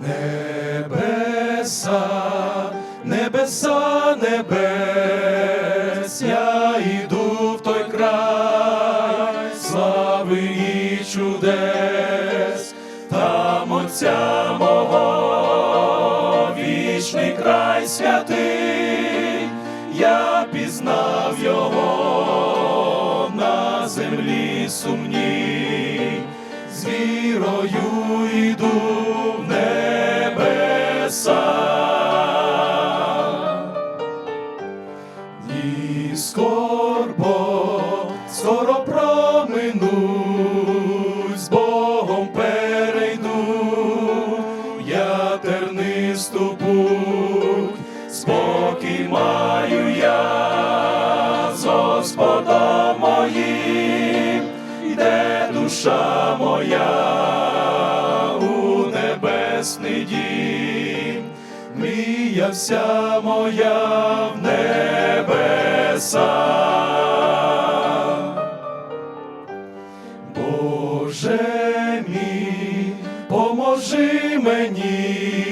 Небеса, небеса, небес, я йду в той край, слави і чудес, там Отця мого, вічний край святий, я пізнав його на землі сумній, з вірою йду. Тернисту спокій маю я з Господом моїм, йде душа моя у небесний дім, мрія вся моя в небеса. Боже мій, поможи мені,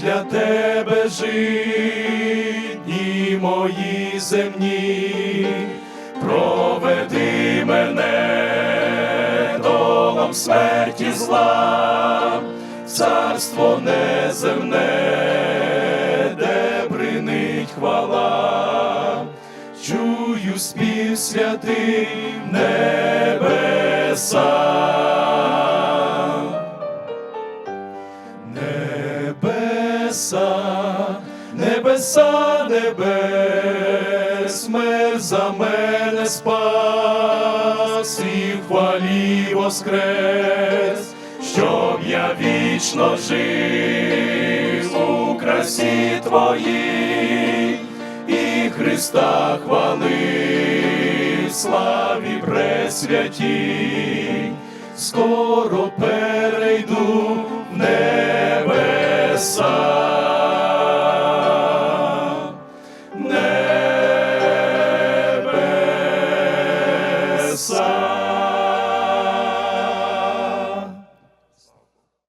для тебе жить дні мої земні, проведи мене долом смерті зла, царство неземне, де бринить хвала, чую спів святий небеса. Небеса, небеса небес, мир за мене спас і хвалі воскрес, щоб я вічно жив у красі твоїй і Христа хвалив, славі пресвятій, скоро перейду в небеса.